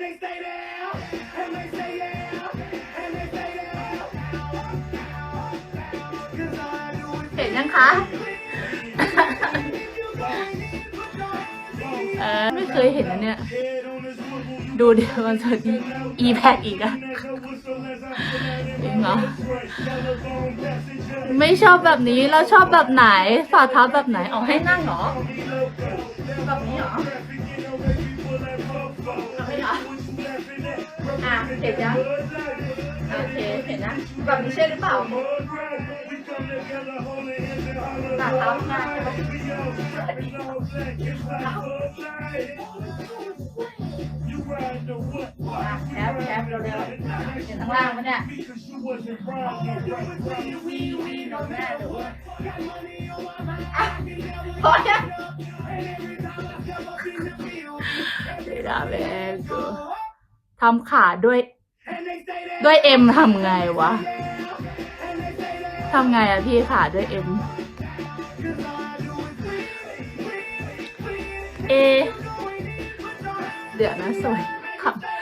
they say yeah, and they say yeah, and they say yeah. เห็นยังคะ เออ ไม่เคยเห็นอันเนี้ย Cause I ดูเดี๋ยวมันจะอีแพกอีกอะจริงเหรอไม่ชอบแบบนี้แล้วชอบแบบไหนฝ่าเท้าแบบไหนเอาให้นั่งเหรอแบบนี้เหรอเหรออะเห็นยังโอเคเห็นนะแบบนี้ใช่หรือเปล่าฝ่าเท้าหน้าใช่ไหม แคปแคปเร็วๆเห็นข้างล่างปะเนี่ยอะพอยังเดี๋ยวแม่กูทำขาด้วย ด้วยเอ็มทำไงวะทำไงอะพี่ขาด้วยเอ็มเอเดี๋ยวนะสวย come.